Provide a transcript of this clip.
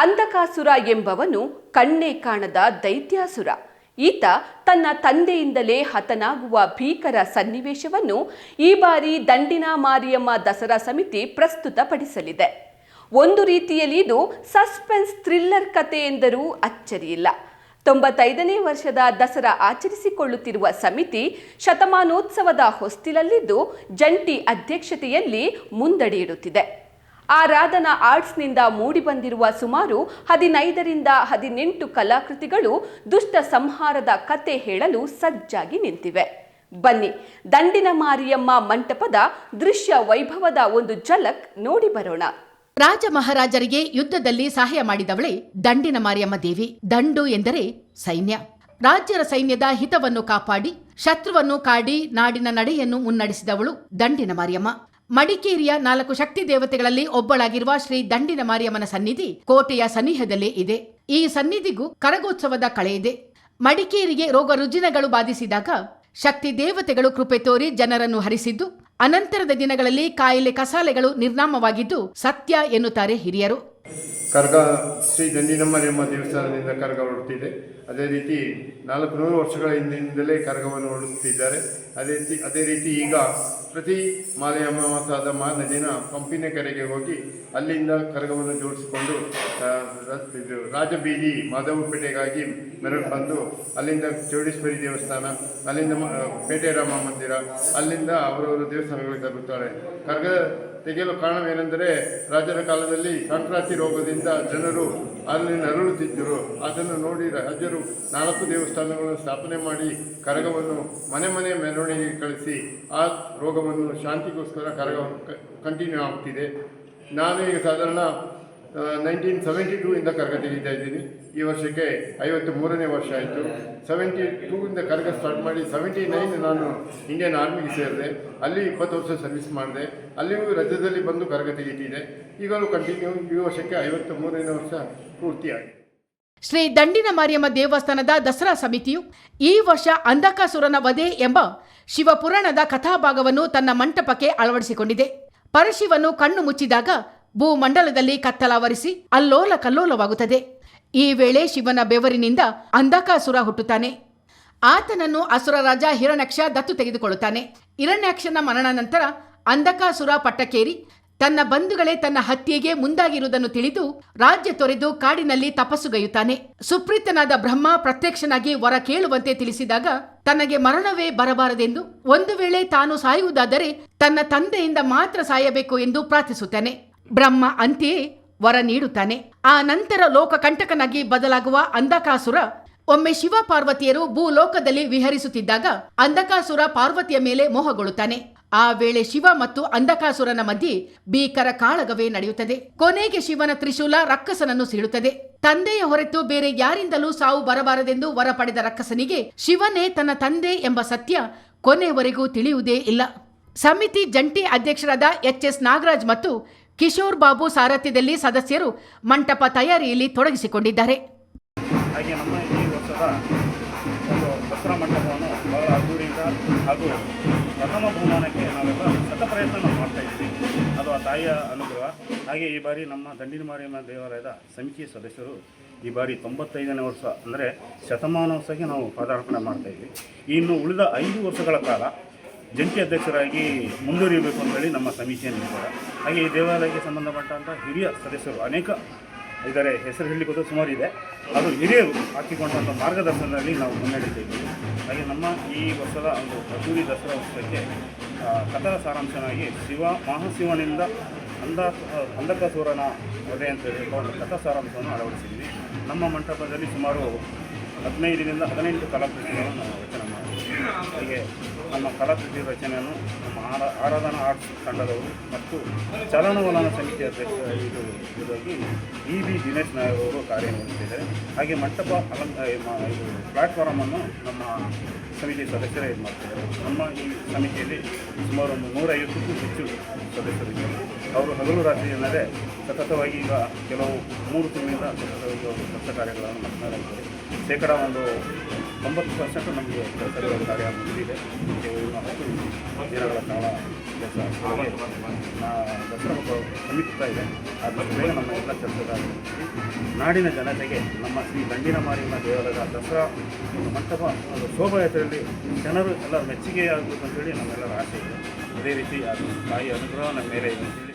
ಅಂಧಕಾಸುರ ಎಂಬವನು ಕಣ್ಣೇ ಕಾಣದ ದೈತ್ಯಾಸುರ. ಈತ ತನ್ನ ತಂದೆಯಿಂದಲೇ ಹತನಾಗುವ ಭೀಕರ ಸನ್ನಿವೇಶವನ್ನು ಈ ಬಾರಿ ದಂಡಿನ ಮಾರಿಯಮ್ಮ ದಸರಾ ಸಮಿತಿ ಪ್ರಸ್ತುತಪಡಿಸಲಿದೆ. ಒಂದು ರೀತಿಯಲ್ಲಿ ಇದು ಸಸ್ಪೆನ್ಸ್ ಥ್ರಿಲ್ಲರ್ ಕತೆ ಎಂದರೂ ಅಚ್ಚರಿಯಿಲ್ಲ. ತೊಂಬತ್ತೈದನೇ ವರ್ಷದ ದಸರಾ ಆಚರಿಸಿಕೊಳ್ಳುತ್ತಿರುವ ಸಮಿತಿ ಶತಮಾನೋತ್ಸವದ ಹೊಸ್ತಿಲಲ್ಲಿದ್ದು ಜಂಟಿ ಅಧ್ಯಕ್ಷತೆಯಲ್ಲಿ ಮುನ್ನಡೆಯಿಡುತ್ತಿದೆ ಆರಾಧನಾ ಆರ್ಟ್ಸ್ನಿಂದ ಮೂಡಿಬಂದಿರುವ ಸುಮಾರು ಹದಿನೈದರಿಂದ ಹದಿನೆಂಟು ಕಲಾಕೃತಿಗಳು ದುಷ್ಟ ಸಂಹಾರದ ಕತೆ ಹೇಳಲು ಸಜ್ಜಾಗಿ ನಿಂತಿವೆ. ಬನ್ನಿ, ದಂಡಿನ ಮಾರಿಯಮ್ಮ ಮಂಟಪದ ದೃಶ್ಯ ವೈಭವದ ಒಂದು ಝಲಕ್ ನೋಡಿ ಬರೋಣ. ರಾಜ ಮಹಾರಾಜರಿಗೆ ಯುದ್ಧದಲ್ಲಿ ಸಹಾಯ ಮಾಡಿದವಳೆ ದಂಡಿನ ಮಾರಿಯಮ್ಮ ದೇವಿ. ದಂಡು ಎಂದರೆ ಸೈನ್ಯ. ರಾಜ್ಯರ ಸೈನ್ಯದ ಹಿತವನ್ನು ಕಾಪಾಡಿ, ಶತ್ರುವನ್ನು ಕಾಡಿ ನಾಡಿನ ನಡೆಯನ್ನು ಮುನ್ನಡೆಸಿದವಳು ದಂಡಿನ ಮಾರಿಯಮ್ಮ. ಮಡಿಕೇರಿಯ ನಾಲ್ಕು ಶಕ್ತಿ ದೇವತೆಗಳಲ್ಲಿ ಒಬ್ಬಳಾಗಿರುವ ಶ್ರೀ ದಂಡಿನ ಮಾರಿಯಮ್ಮನ ಸನ್ನಿಧಿ ಕೋಟೆಯ ಸನಿಹದಲ್ಲೇ ಇದೆ. ಈ ಸನ್ನಿಧಿಗೂ ಕರಗೋತ್ಸವದ ಕಳೆ ಇದೆ. ಮಡಿಕೇರಿಗೆ ರೋಗ ರುಜಿನಗಳು ಬಾಧಿಸಿದಾಗ ಶಕ್ತಿ ದೇವತೆಗಳು ಕೃಪೆ ತೋರಿ ಜನರನ್ನು ಹರಿಸಿದ್ದು, ಅನಂತರದ ದಿನಗಳಲ್ಲಿ ಕಾಯಿಲೆ ಕಸಾಲೆಗಳು ನಿರ್ನಾಮವಾಗಿದ್ದು ಸತ್ಯ ಎನ್ನುತ್ತಾರೆ ಹಿರಿಯರು. ಕರ್ಗ, ಶ್ರೀ ದಂಡಿನಮ್ಮರಿಯಮ್ಮ ದೇವಸ್ಥಾನದಿಂದ ಕರ್ಗ ಹೊರಡುತ್ತಿದೆ ಅದೇ ರೀತಿ ನಾಲ್ಕು ನೂರು ವರ್ಷಗಳ ಹಿಂದಿನಿಂದಲೇ ಕರ್ಗವನ್ನು ಹೊರಡುತ್ತಿದ್ದಾರೆ. ಅದೇ ರೀತಿ ಅದೇ ರೀತಿ ಈಗ ಪ್ರತಿ ಮಾಲೆ ಅಮಾವಾಸ್ಯಾದ ಮಾರನೇ ದಿನ ಪಂಪಿನ ಕೆರೆಗೆ ಹೋಗಿ ಅಲ್ಲಿಂದ ಕರಗವನ್ನು ಜೋಡಿಸಿಕೊಂಡು ಇದು ರಾಜಬೀದಿ ಮಾಧವಪೇಟೆಗಾಗಿ ಮೆರಳು ಬಂದು ಅಲ್ಲಿಂದ ಚೌಡೇಶ್ವರಿ ದೇವಸ್ಥಾನ, ಅಲ್ಲಿಂದ ಪೇಟೆ ರಾಮ ಮಂದಿರ, ಅಲ್ಲಿಂದ ಅವರವರು ದೇವಸ್ಥಾನಗಳಿಗೆ ತರುತ್ತಾರೆ ಕರ್ಗ ತೆಗೆಯಲು ಕಾರಣವೇನೆಂದರೆ ರಾಜರ ಕಾಲದಲ್ಲಿ ಸಂಕ್ರಾಂತಿ ರೋಗದಿಂದ ಜನರು ಅಲ್ಲಿ ನರಳುತ್ತಿದ್ದರು ಅದನ್ನು ನೋಡಿ ರಾಜರು ನಾಲ್ಕು ದೇವಸ್ಥಾನಗಳನ್ನು ಸ್ಥಾಪನೆ ಮಾಡಿ ಕರಗವನ್ನು ಮನೆ ಮನೆ ಮೆರವಣಿಗೆ ಕಳಿಸಿ, ಆ ರೋಗವನ್ನು ಶಾಂತಿಗೋಸ್ಕರ ಕರಗವನ್ನು ಕಂಟಿನ್ಯೂ ಆಗ್ತಿದೆ. ನಾನು ಈಗ ಸಾಧಾರಣ ನೈನ್ಟೀನ್ ಸೆವೆಂಟಿ ಟೂ ಇಂದ ಕರಗ ತೆಗಿತಾ ಇದ್ದೀನಿ. ಈ ವರ್ಷಕ್ಕೆ ಐವತ್ತು ಮೂರನೇ ವರ್ಷ ಆಯಿತು. ಸೆವೆಂಟಿ ಟೂ ಇಂದ ಕರಗ ಸ್ಟಾರ್ಟ್ ಮಾಡಿ ಸೆವೆಂಟಿ ನೈನ್ ನಾನು ಇಂಡಿಯನ್ ಆರ್ಮಿಗೆ ಸೇರಿದೆ. ಅಲ್ಲಿ ಇಪ್ಪತ್ತು ವರ್ಷ ಸರ್ವಿಸ್ ಮಾಡಿದೆ. ಅಲ್ಲಿಯೂ ರಜದಲ್ಲಿ ಬಂದು ಕರಗ ತೆಗಿತಿದೆ ಈಗಲೂ ಕಂಟಿನ್ಯೂ ಈ ವರ್ಷಕ್ಕೆ ಐವತ್ತು ಮೂರನೇ ವರ್ಷ ಪೂರ್ತಿಯಾಗಿದೆ ಶ್ರೀ ದಂಡಿನ ಮಾರಿಯಮ್ಮ ದೇವಸ್ಥಾನದ ದಸರಾ ಸಮಿತಿಯು ಈ ವರ್ಷ ಅಂಧಕಾಸುರನ ವಧೆ ಎಂಬ ಶಿವಪುರಾಣದ ಕಥಾಭಾಗವನ್ನು ತನ್ನ ಮಂಟಪಕ್ಕೆ ಅಳವಡಿಸಿಕೊಂಡಿದೆ. ಪರಶಿವನು ಕಣ್ಣು ಮುಚ್ಚಿದಾಗ ಭೂಮಂಡಲದಲ್ಲಿ ಕತ್ತಲಾವರಿಸಿ ಅಲ್ಲೋಲ ಕಲ್ಲೋಲವಾಗುತ್ತದೆ. ಈ ವೇಳೆ ಶಿವನ ಬೆವರಿನಿಂದ ಅಂಧಕಾಸುರ ಹುಟ್ಟುತ್ತಾನೆ. ಆತನನ್ನು ಅಸುರ ರಾಜ ಹಿರಣ್ಯಕ್ಷ ದತ್ತು ತೆಗೆದುಕೊಳ್ಳುತ್ತಾನೆ. ಹಿರಣ್ಯಾಕ್ಷನ ಮರಣ ನಂತರ ಅಂಧಕಾಸುರ ಪಟ್ಟಕ್ಕೇರಿ ತನ್ನ ಬಂಧುಗಳೇ ತನ್ನ ಹತ್ಯೆಗೆ ಮುಂದಾಗಿರುವುದನ್ನು ತಿಳಿದು ರಾಜ್ಯ ತೊರೆದು ಕಾಡಿನಲ್ಲಿ ತಪಸ್ಸುಗೈಯುತ್ತಾನೆ. ಸುಪ್ರೀತನಾದ ಬ್ರಹ್ಮ ಪ್ರತ್ಯಕ್ಷನಾಗಿ ವರ ಕೇಳುವಂತೆ ತಿಳಿಸಿದಾಗ ತನಗೆ ಮರಣವೇ ಬರಬಾರದೆಂದು ಒಂದು ವೇಳೆ ತಾನು ಸಾಯುವುದಾದರೆ ತನ್ನ ತಂದೆಯಿಂದ ಮಾತ್ರ ಸಾಯಬೇಕು ಎಂದು ಪ್ರಾರ್ಥಿಸುತ್ತಾನೆ. ಬ್ರಹ್ಮ ಅಂತೆಯೇ ವರ ನೀಡುತ್ತಾನೆ. ಆ ನಂತರ ಲೋಕ ಕಂಟಕನಾಗಿ ಬದಲಾಗುವ ಅಂಧಕಾಸುರ, ಒಮ್ಮೆ ಶಿವ ಪಾರ್ವತಿಯರು ಭೂಲೋಕದಲ್ಲಿ ವಿಹರಿಸುತ್ತಿದ್ದಾಗ ಅಂಧಕಾಸುರ ಪಾರ್ವತಿಯ ಮೇಲೆ ಮೋಹಗೊಳ್ಳುತ್ತಾನೆ. ಆ ವೇಳೆ ಶಿವ ಮತ್ತು ಅಂಧಕಾಸುರನ ಮಧ್ಯೆ ಭೀಕರ ಕಾಳಗವೇ ನಡೆಯುತ್ತದೆ. ಕೊನೆಗೆ ಶಿವನ ತ್ರಿಶೂಲ ರಕ್ಕಸನನ್ನು ಸೀಳುತ್ತದೆ. ತಂದೆಯ ಹೊರತು ಬೇರೆ ಯಾರಿಂದಲೂ ಸಾವು ಬರಬಾರದೆಂದು ವರ ಪಡೆದ ರಕ್ಕಸನಿಗೆ ಶಿವನೇ ತನ್ನ ತಂದೆ ಎಂಬ ಸತ್ಯ ಕೊನೆಯವರೆಗೂ ತಿಳಿಯುವುದೇ ಇಲ್ಲ. ಸಮಿತಿ ಜಂಟಿ ಅಧ್ಯಕ್ಷರಾದ ಎಚ್ ಎಸ್ ನಾಗರಾಜ್ ಮತ್ತು ಕಿಶೋರ್ ಬಾಬು ಸಾರಥ್ಯದಲ್ಲಿ ಸದಸ್ಯರು ಮಂಟಪ ತಯಾರಿಯಲ್ಲಿ ತೊಡಗಿಸಿಕೊಂಡಿದ್ದಾರೆ. ಹಾಗೆ ನಮ್ಮ ಈ ವರ್ಷದ ಒಂದು ದಸರಾ ಮಂಟಪವನ್ನು ಬಹಳ ಅದ್ದೂರಿಯಿಂದ ಹಾಗೂ ಪ್ರಥಮ ಬಹುಮಾನಕ್ಕೆ ನಾವೆಲ್ಲ ಸತ ಪ್ರಯತ್ನ ಮಾಡ್ತಾ ಇದ್ದೀವಿ. ಅದು ಆ ತಾಯಿಯ ಅನುಗ್ರಹ. ಹಾಗೆ ಈ ಬಾರಿ ನಮ್ಮ ದಂಡಿನ ಮಾರಿಯಮ್ಮ ದೇವಾಲಯದ ಸಮಿತಿ ಸದಸ್ಯರು ಈ ಬಾರಿ ತೊಂಬತ್ತೈದನೇ ವರ್ಷ, ಅಂದರೆ ಶತಮಾನೋತ್ಸವಕ್ಕೆ ನಾವು ಪದಾರ್ಪಣೆ ಮಾಡ್ತಾ ಇದ್ವಿ ಇನ್ನು ಉಳಿದ ಐದು ವರ್ಷಗಳ ಕಾಲ ಜಂಟಿ ಅಧ್ಯಕ್ಷರಾಗಿ ಮುಂದುವರಿಯಬೇಕು ಅಂತೇಳಿ ನಮ್ಮ ಸಮಿತಿಯ ನಿರ್ಧಾರ. ಹಾಗೆ ಈ ದೇವಾಲಯಕ್ಕೆ ಸಂಬಂಧಪಟ್ಟಂಥ ಹಿರಿಯ ಸದಸ್ಯರು ಅನೇಕ ಇದರ ಹೆಸರು ಹೇಳಿಕೊಂಡು ಸುಮಾರು ಇದೆ. ಅದು ಹಿರಿಯರು ಹಾಕಿಕೊಂಡಂಥ ಮಾರ್ಗದರ್ಶನದಲ್ಲಿ ನಾವು ಮುನ್ನಡೆಯುತ್ತೇವೆ ಹಾಗೆ ನಮ್ಮ ಈ ವರ್ಷದ ಒಂದು ಅದ್ದೂರಿ ದಸರಾ ಉತ್ಸವಕ್ಕೆ ಕಥಾ ಸಾರಾಂಶನಾಗಿ ಶಿವ, ಮಹಾಶಿವನಿಂದ ಅಂಧ, ಅಂಧಕಾಸುರನ ವಧೆ ಅಂತ ಹೇಳಿಕೊಂಡು ಕಥಾ ಸಾರಾಂಶವನ್ನು ಅಳವಡಿಸಿದ್ದೀವಿ. ನಮ್ಮ ಮಂಟಪದಲ್ಲಿ ಸುಮಾರು ಹದಿನೈದರಿಂದ ಹದಿನೆಂಟು ಕಲಾಕೃತಿಗಳನ್ನು ನಾವು ಹಾಗೆ ನಮ್ಮ ಕಲಾಕೃತಿ ರಚನೆಯನ್ನು, ನಮ್ಮ ಆರ, ಆರಾಧನಾ ಆರ್ಟ್ಸ್ ತಂಡದವರು ಮತ್ತು ಚಲನವಲನ ಸಮಿತಿ ಅಧ್ಯಕ್ಷ ಇದು ಇದಾಗಿ ಇ ಬಿ ದಿನೇಶ್ ನಾಯ್ಡು ಅವರು ಕಾರ್ಯನಿರ್ವಹಿಸಿದ್ದಾರೆ ಹಾಗೆ ಮಂಟಪ ಅಲಂ ಇದು ಪ್ಲಾಟ್ಫಾರಮನ್ನು ನಮ್ಮ ಸಮಿತಿ ಸದಸ್ಯರೇ ಇದು ಮಾಡ್ತಿದ್ದಾರೆ. ನಮ್ಮ ಈ ಸಮಿತಿಯಲ್ಲಿ ಸುಮಾರು ಒಂದು ನೂರೈವತ್ತಕ್ಕೂ ಹೆಚ್ಚು ಸದಸ್ಯರಿದ್ದಾರೆ. ಅವರು ಹಗಲು ರಾತ್ರಿ ಎನ್ನದೇ ಸತತವಾಗಿ ಈಗ ಕೆಲವು ಮೂರು ತಿಂಗಳಿಂದ ಸತತವಾಗಿ ಅವರು ಕೆಲಸ ಕಾರ್ಯಗಳನ್ನು ಮಾಡ್ತಾ ಇದ್ದಾರೆ. ಶೇಕಡ ಒಂದು ತೊಂಬತ್ತು ಪರ್ಸೆಂಟ್ ನಮಗೆ ಕೆಲಸಗಳ ಕಾರ್ಯ ಮುಗಿದಿದೆ. ದಿನಗಳ ಕಾಲ ಕೆಲಸ ದಸರಾ ಹಬ್ಬ ಸಮೀಪಿಸ್ತಾ ಇದೆ. ಆದಷ್ಟು ಬೇಗ ನಮ್ಮ ಎಲ್ಲ ಕೆಲಸದ ನಾಡಿನ ಜನತೆಗೆ ನಮ್ಮ ಶ್ರೀ ಗಂಡಿನ ಮಾರಿನ ದೇವಾಲಯದ ದಸರಾ ಮಂಟಪ, ಒಂದು ಶೋಭಾಯಾತ್ರೆಯಲ್ಲಿ ಜನರು ಎಲ್ಲರ ಮೆಚ್ಚುಗೆ ಆಗಬೇಕು ಅಂತೇಳಿ ನಮ್ಮೆಲ್ಲರ ಆಸೆ ಇದೆ. ಅದೇ ರೀತಿ ಅದು ತಾಯಿ ಅನುಗ್ರಹ ನಮ್ಮ ಮೇಲೆ ಇದೆ ಅಂತೇಳಿ